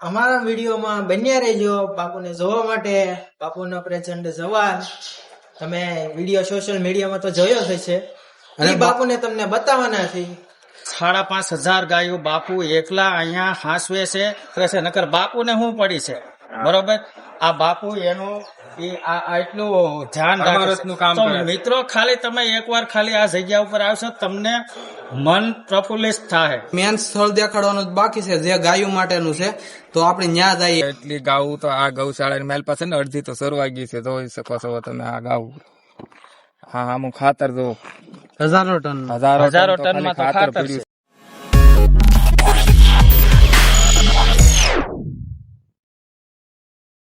અમારા વિડીયોમાં બન્યા રહેજો બાપુને જોવા માટે. બાપુનો પ્રચંડ જવાન તમે વીડિયો સોશિયલ મીડિયામાં તો જોયો જ છે અને બાપુને તમને બતાવવાના છે. સાડા પાંચ હજાર ગાયો બાપુ એકલા અહીંયા હાંસવે છે કરે છે. નકર બાપુને શું પડી છે? બરોબર? આ બાપુ એનું ધ્યાન રાખે. મિત્રો ખાલી તમે એકવાર ખાલી આ જગ્યા ઉપર આવશો તમને મન પ્રફુલ્લિત થાય મેન સ્થળ દેખાડવાનું બાકી છે જે ગાયુ માટેનું છે તો આપણે ન્યા જઈએ. એટલી ગાવું તો આ ગૌશાળા મેલ પાસે ને અડધી તો સરવાઈ ગઈ છે જોઈ શકો છો તમે આ ગાવું. હા આમું ખાતર જો. હજારો ટન. હજારો હજારો ટન ખાતર પડ્યું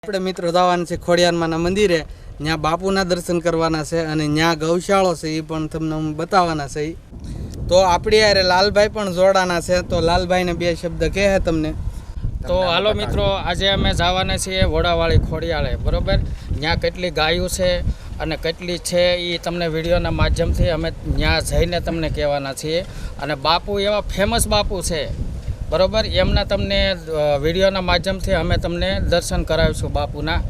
આપણે મિત્રો જવાનું છે ખોડિયારમાંના મંદિરે ત્યાં બાપુના દર્શન કરવાના છે અને ત્યાં ગૌશાળો છે એ પણ તમને હું બતાવવાના છે ઈ. તો આપણી યારે લાલભાઈ પણ જોડાના છે તો લાલભાઈને બે શબ્દ કહે તમને. તો હાલો મિત્રો આજે અમે જવાના છીએ વોડાવાળી ખોડિયાળે બરાબર? ત્યાં કેટલી ગાયું છે અને કેટલી છે એ તમને વિડીયોના માધ્યમથી અમે ત્યાં જઈને તમને કહેવાના છીએ. અને બાપુ એવા ફેમસ બાપુ છે. બરોબર? એમના તમને વિડીયોના માધ્યમથી અમે તમને દર્શન કરાવીશું બાપુના.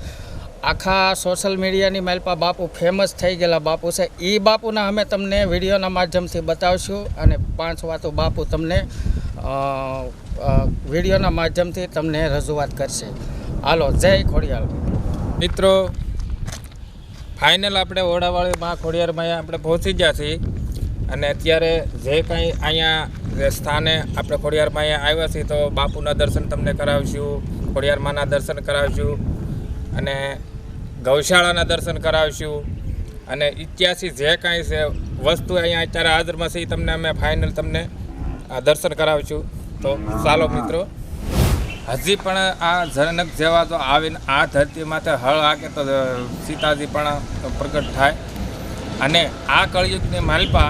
આખા સોશિયલ મીડિયાની માલપા બાપુ ફેમસ થઈ ગયેલા બાપુ છે. એ બાપુના અમે તમને વિડીયોના માધ્યમથી બતાવશું અને પાંચ વાતો બાપુ તમને વિડીયોના માધ્યમથી તમને રજૂઆત કરશે. હાલો, જય ખોડિયાલ મિત્રો ફાઇનલ આપણે ઓડાવાળી માં ખોડિયારમાં આપણે પહોંચી ગયા છીએ. અને અત્યારે જે કંઈ અહીંયા સ્થાને આપણે ખોડિયારમાં અહીંયા આવ્યા છીએ તો બાપુના દર્શન તમને કરાવીશું, ખોડિયારમાંના દર્શન કરાવીશું અને ગૌશાળાના દર્શન કરાવીશું. અને ઇતિહાસી જે કાંઈ છે વસ્તુ અહીંયા અત્યારે હાજરમાં છે એ તમને અમે ફાઇનલ તમને દર્શન કરાવીશું. તો ચાલો મિત્રો, હજી પણ આ જનક જેવા તો આવીને આ ધરતી માથે હળ આકે તો સીતાજી પણ પ્રગટ થાય. અને આ કળિયુગની માલપા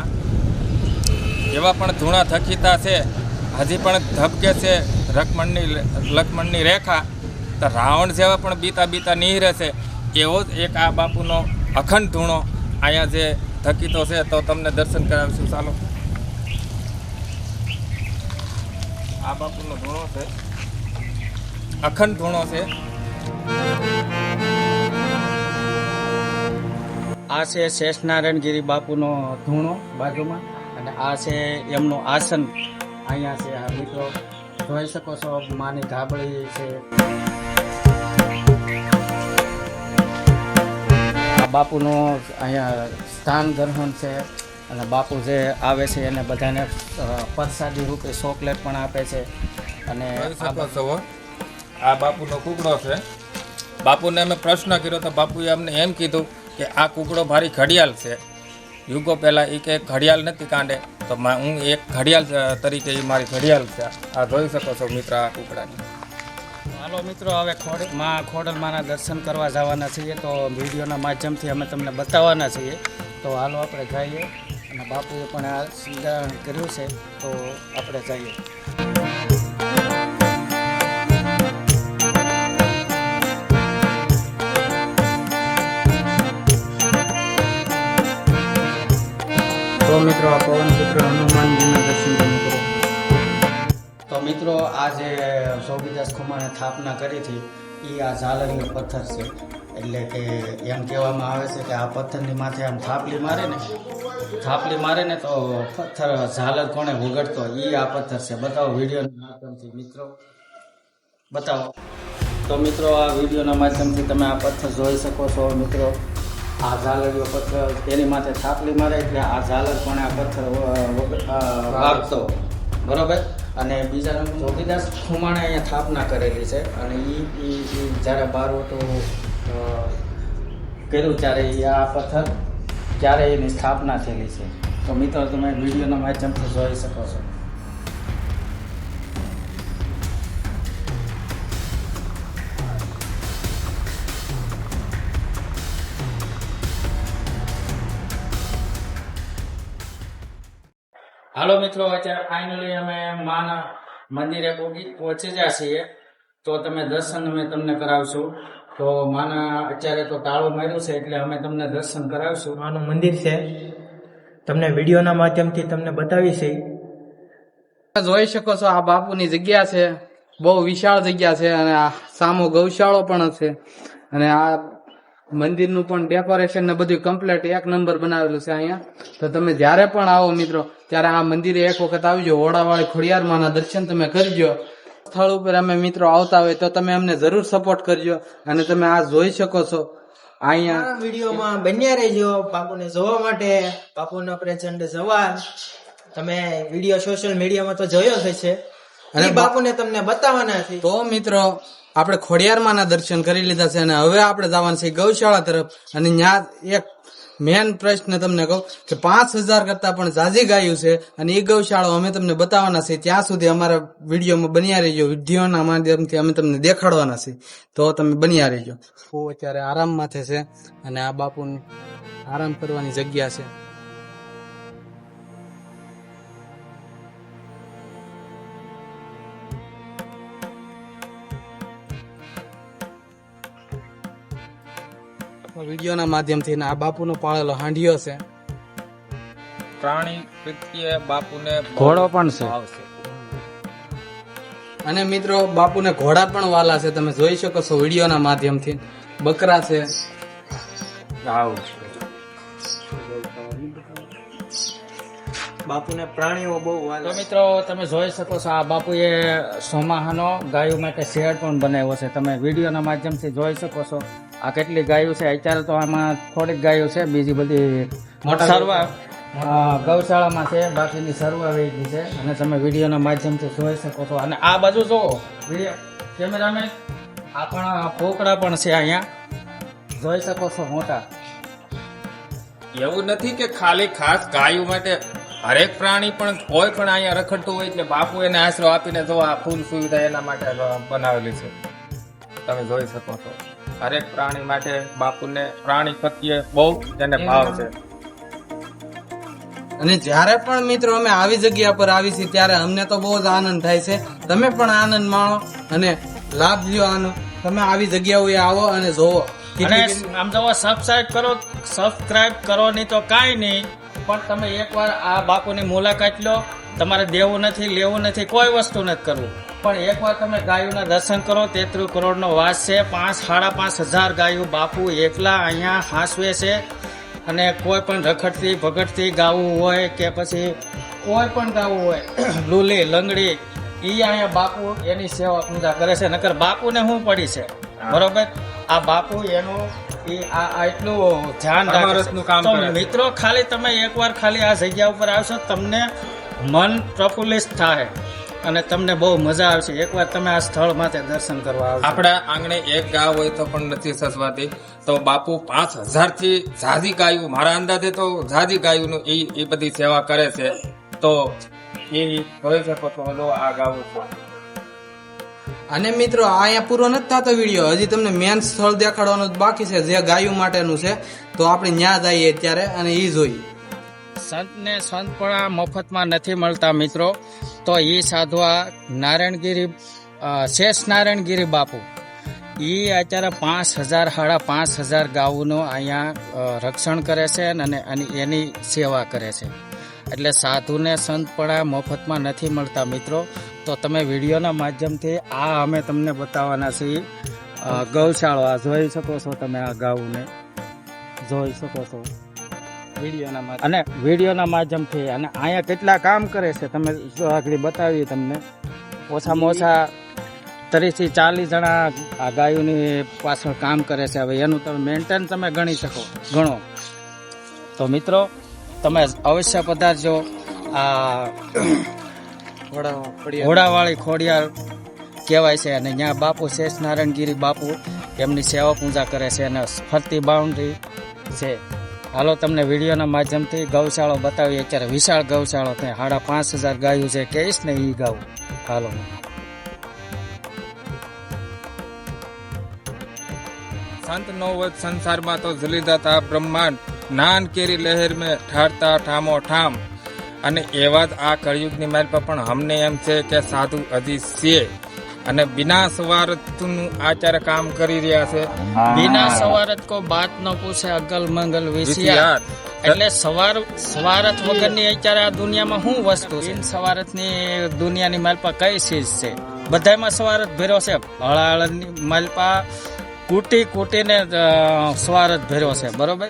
એવા પણ ધૂણા થકીતા છે, હજી પણ ધબકે છે રકમણની લક્ષ્મણની રેખા. તો રાવણ જેવા પણ બીતા બીતા નિહરે છે, એવો જ એક આ બાપુનો અખંડ ધૂણો અહીંયા જે થકીતો છે, તો તમને દર્શન કરાવીશું. ચાલો. આ બાપુનો ધૂણો છે. અખંડ ધૂણો છે. આ છે શેષનારાયણગીરી બાપુનો ધૂણો બાજુમાં. અને આ છે એમનું આસન. અહીંયા છે આ મિત્રો. જોઈ શકો છો માની ધાબળી છે. બાપુનું અહીંયા સ્થાન ગ્રહણ છે. અને બાપુ જે આવે છે એને બધાને પ્રસાદી રૂપે ચોકલેટ પણ આપે છે. અને આ શકો છો. આ બાપુનો કુકડો છે. બાપુને અમે પ્રશ્ન કર્યો તો બાપુએ અમને એમ કીધું કે આ કુકડો મારી ઘડિયાળ છે. યુગો પહેલાં એ એક ઘડિયાળ નથી કાંડે. તો હું એક ઘડિયાળ તરીકે એ મારી ઘડિયાળ છે. આ જોઈ શકો છો મિત્ર આ કુકડાની. હાલો મિત્રો, હવે ખોડ, માં ખોડલમાના દર્શન કરવા જવાના છીએ. તો વિડીયોના માધ્યમથી અમે તમને બતાવવાના છીએ. તો હાલો આપણે જઈએ. અને બાપુએ પણ આ સિંગારણ કર્યું છે. તો આપણે જઈએ. તો મિત્રો, આ પવનપુત્ર હનુમાનજીના દર્શન કરો. તો મિત્રો, આ જે સોબીદાસ ખુમાણે સ્થાપના કરી હતી એ આ ઝાલરીયો પથ્થર છે. એટલે કે એમ કહેવામાં આવે છે કે આ પથ્થરની માથે આમ થાપલી મારે ને થાપલી મારે ને તો પથ્થર ઝાલર કોણે વગડતો એ આ પથ્થર છે. બતાવો વિડીયોના માધ્યમથી મિત્રો. બતાવો. તો મિત્રો, આ વિડીયોના માધ્યમથી તમે આ પથ્થર જોઈ શકો છો, મિત્રો. આ ઝાલરીયો પથ્થર તેની માથે થાપલી મારે એટલે આ ઝાલર પણ આ પથ્થર વાગતો બરોબર? અને બીજા જોગીદાસ ખુમાણે અહીંયા સ્થાપના કરેલી છે. અને એ જ્યારે બારવટું કર્યું ત્યારે એ આ પથ્થર ત્યારે એની સ્થાપના થયેલી છે. તો મિત્રો તમે વિડીયોના માધ્યમથી જોઈ શકો છો. હાલો મિત્રો અત્યારે ફાઇનલી અમે માના મંદિરે પહોંચી પહોંચી ગયા છીએ. તો તમે દર્શન અમે તમને કરાવશું. તો માના અત્યારે તો તાળું માર્યું છે એટલે અમે તમને દર્શન કરાવશું. માનું મંદિર છે. તમને વિડીયોના માધ્યમથી તમને બતાવી છે. જોઈ શકો છો આ બાપુની જગ્યા છે. બહુ વિશાળ જગ્યા છે અને આ સામો ગૌશાળો પણ છે અને આ મંદિરનું પણ ડેકોરેશન ને બધું કમ્પ્લીટ એક નંબર બનાવેલું છે અહીંયા. તો તમે જ્યારે પણ આવો મિત્રો, ત્યારે આ મંદિરે એક વખત આવજો. ઓડાવાળી ખોડિયારમાંના દર્શન તમે કરજો. સ્થળ ઉપર અમે મિત્રો આવતા હોય તો તમે અમને જરૂર સપોર્ટ કરજો અને તમે આ જોઈ શકો છો. અહીંયા વિડીયોમાં બન્યા રહેજો બાપુને જોવા માટે. બાપુનો પ્રચંડ જવા તમે વીડિયો સોશિયલ મીડિયામાં તો જોયો જ છે અને બાપુને તમને બતાવવાના છે. તો મિત્રો આપણે ખોડિયારમાંના દર્શન કરી લીધા છે અને હવે આપણે જવાનું છે ગૌશાળા તરફ. અને ત્યાં એક મેન પ્રશ્ન તમને કહું કે પાંચ હજાર કરતા પણ ઝાઝી ગાયું છે અને એ ગૌશાળો અમે તમને બતાવવાના છે. ત્યાં સુધી અમારા વિડીયોમાં બન્યા રહેજો. વિડીયોના માધ્યમથી અમે તમને દેખાડવાના છે. તો તમે બન્યા રહેજો. હું અત્યારે આરામ માથે છે અને આ બાપુની આરામ કરવાની જગ્યા છે. વિડીયોના માધ્યમથી આ બાપુનો પાળેલો હાંડિયો છે. પ્રાણી પ્રત્યે બાપુને ઘોડો પણ છે. અને મિત્રો બાપુને ઘોડા પણ વાલા છે. તમે જોઈ શકો છો વિડીયોના માધ્યમથી. બકરા છે. બાપુને પ્રાણીઓ બહુ તો વાલા મિત્રો તમે જોઈ શકો છો આ બાપુએ સોમાહાનો ગાયો માટે શેડ પણ બનાવ્યો છે. તમે વિડીયોના માધ્યમથી જોઈ શકો છો. આ કેટલી ગાયો છે? અત્યારે તો આમાં થોડીક ગાયો છે બીજી બધી મોટા સરવા. ગૌશાળામાં છે બાકીની સરવા વેચી છે. અને તમે વિડીયોના માધ્યમથી જોઈ શકો છો. અને આ બાજુ જુઓ વીડિયો કેમેરામેન આ પણ પોકડા પણ છે અહીંયા. જોઈ શકો છો મોટા. એવું નથી કે ખાલી ખાસ ગાયો માટે હરેક પ્રાણી પણ કોઈ પણ અહીંયા રખડતું હોય એટલે બાપુ એને આશરો આપીને જો આ ફૂલ સુવિધા એના માટે બનાવેલી છે. તમે જોઈ શકો છો. હરેક પ્રાણી માટે બાપુને પ્રાણી પ્રત્યે બહુ તેને ભાવ છે. અને જ્યારે પણ મિત્રો અમે આવી જગ્યા પર આવી છીએ ત્યારે અમને તો બહુ જ આનંદ થાય છે. તમે પણ આનંદ માણો અને લાભ લ્યો આનો. તમે આવી જગ્યાઓએ આવો અને જોવો. અને આમ જવો સબસ્ક્રાઇબ કરો સબસ્ક્રાઇબ કરો નહીં તો કાંઈ નહીં. પણ તમે એકવાર આ બાપુની મુલાકાત લો. તમારે દેવું નથી લેવું નથી કોઈ વસ્તુ નથી કરવું. પણ એકવાર તમે ગાયોના દર્શન કરો તેત્રીસ કરોડનો વાસ છે. પાંચ સાડા પાંચ હજાર ગાયો બાપુ એકલા અહીંયા હાંસવે છે. અને કોઈ પણ રખડતી ભગડતી ગાવું હોય કે પછી કોઈ પણ ગાવું હોય લૂલી લંગડી એ અહીંયા બાપુ એની સેવા પૂજા કરે છે. નકર બાપુને શું પડી છે? બરોબર? આ બાપુ એનું ઈ આ આ એટલું ધ્યાન રાખે કામ તો મિત્રો ખાલી તમે એકવાર ખાલી આ જગ્યા ઉપર આવશો તમને મન પ્રફુલ્લિત થાય અને તમને બહુ મજા આવશે. એકવાર તમે આ સ્થળ માટે દર્શન કરવા આવો આપણા આંગણે એક ગાય હોય તો પણ નથી સસવાતી તો બાપુ પાંચ હજારથી ઝાઝી ગાયું મારા અંદાજે તો ઝાઝી ગાયું એ એ બધી સેવા કરે છે. તો એ જોઈ શકો તો આ ગાવું છે અને મિત્રો આ અહીંયા પૂરો નથી થતો વીડિયો. હજી તમને મેન સ્થળ દેખાડવાનું બાકી છે જે ગાયું માટેનું છે. તો આપણે ત્યાં જઈએ ત્યારે અને એ જોઈએ. સંતને સંતપણા મફતમાં નથી મળતા મિત્રો. તો એ સાધવા નારાયણગીરી શેષ નારાયણગીરી બાપુ. એ અત્યારે પાંચ હજાર, સાડા પાંચ હજાર ગાઉનું અહીંયા રક્ષણ કરે છે અને એની સેવા કરે છે. એટલે સાધુને સંતપણા મફતમાં નથી મળતા મિત્રો. તો તમે વિડીયોના માધ્યમથી આ અમે તમને બતાવવાના છીએ. ગૌશાળા જોઈ શકો છો તમે આ ગાઉને. જોઈ શકો છો. અને વિડીયોના માધ્યમથી અને અહીંયા કેટલા કામ કરે છે તમે જો આગળ બતાવી તમને. ઓછામાં ઓછા ત્રીસથી ચાલીસ જણા આ ગાયોની પાછળ કામ કરે છે. હવે એનું તમે મેન્ટેન તમે ગણી શકો. ગણો. તો મિત્રો તમે અવશ્ય પધારજો. આ ઘોડાવાળી ખોડિયાર કહેવાય છે. અને ત્યાં બાપુ શેષ નારાયણગીરી બાપુ એમની સેવા પૂજા કરે છે. અને ફરતી બાઉન્ડ્રી છે. હાલો, તમને વિડીયોના માધ્યમથી ગૌશાળો બતાવીએ. અત્યારે વિશાળ ગૌશાળો ત્યાં સાડા પાંચ હજાર ગાયું છે. કહીશ ને એ ગાવું? હાલો. સંત નો વધ સંસારમાં તો જલી દાતા બ્રહ્માંડ. નાન કેરી લહેર મેં ઠારતા ઠામો ઠામ. અને એવા જ આ કળિયુગની મારી પણ અમને એમ છે કે સાધુ હજી છે અને બિના સવારતનું આચાર કામ કરી રહ્યા છે. બિના સવારત કો બાત ન પૂછે અગલ મંગલ વિષયા એટલે સવાર સવારત વગરની અત્યારે આ દુનિયામાં શું વસ્તુ છે? બિન સ્વાર્થની દુનિયાની માલપા કઈ ચીજ છે? બધામાં સવારત ભેરો છે. હળાળની માલપા કૂટી કૂટીને સવારત ભેરો છે. બરોબર?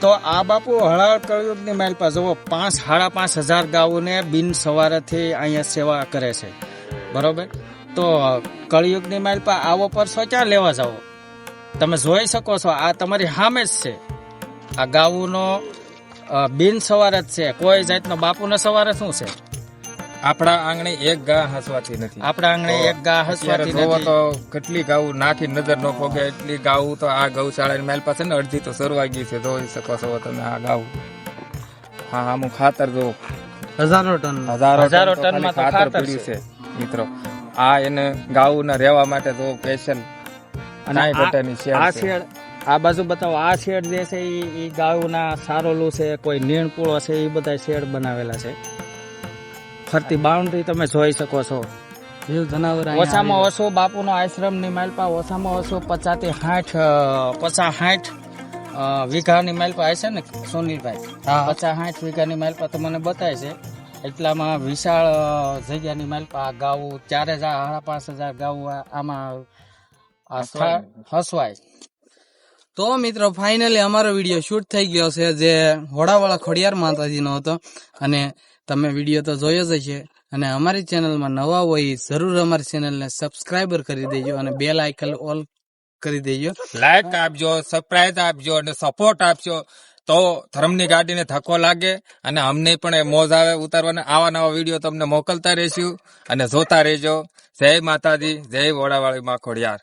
તો આ બાપુ હળાળ કળયુગની માલપા જુઓ પાંચ સાડા પાંચ હજાર ગાઉને બિન સવારથી અહીંયા સેવા કરે છે. બરોબર? તો કળિયુગની માઇલ પર આવો પરસો ક્યાં લેવા જાઓ? તમે જોઈ શકો છો આ તમારી સામે જ છે. આ ગાઉનો બિન સવાર જ છે. કોઈ જાતનો બાપુનો સવાર શું છે? આપણા આંગણે એક ગા હસવાતી નથી. આપણા આંગણે એક ગા હસવાતી નથી. તો કેટલી ગાઉ નાખી નજર ન પોગે એટલી ગાઉ તો આ ગૌશાળાની માલ પાસે ને અડધી તો સરવાઈ ગઈ છે. જોઈ શકો છો તમે આ ગાઉ. હા આમું ખાતર જો હજારો ટન. હજારો હજારો ટન ખાલી ખાતર પડ્યું છે મિત્રો. આ એને ગાઉને રહેવા માટે તો પેશન અને નાઈ આ- શેડ આ શેડ આ બાજુ બતાવો આ શેડ જે છે એ ગાયોના સારોલું છે કોઈ નીણપૂળો છે એ બધા શેડ બનાવેલા છે. ફરતી બાઉન્ડ્રી તમે જોઈ શકો છો. જીવ જનાવર અહીંયા ઓછામાં ઓછો બાપુનો આશ્રમની માલપા ઓછામાં ઓછો પચાસથી સાઠ પચાસ સાઠ વીઘાની માલપા હશે ને સુનિલભાઈ? હા. પચાસ સાઠ વીઘાની માલપા તો મને બતાય છે. એટલામાં વિશાળ જગ્યાની માલિક. આ ગાવું ચાર હજાર સાડા પાંચ હજાર ગાવું આમાં હસવાય. તો મિત્રો ફાઇનલી અમારો વીડિયો શૂટ થઈ ગયો છે જે હોડાવાળા ખોડિયાર માતાજીનો હતો. અને તમે વીડિયો તો જોયો જ હશે. અને અમારી ચેનલમાં નવા હોય જરૂર અમારી ચેનલને સબસ્ક્રાઈબર કરી દેજો અને બેલ આઇકન ઓલ કરી દેજો. લાઈક આપજો સબસ્ક્રાઈબ આપજો અને સપોર્ટ આપજો. તો ધર્મની ગાડીને ધક્કો લાગે અને અમને પણ એ મોજ આવે ઉતારવાના આવા નવા વીડિયો તમને મોકલતા રહીશું અને જોતા રહેજો. જય માતાજી, જય વડાવાળી માં ખોડિયાર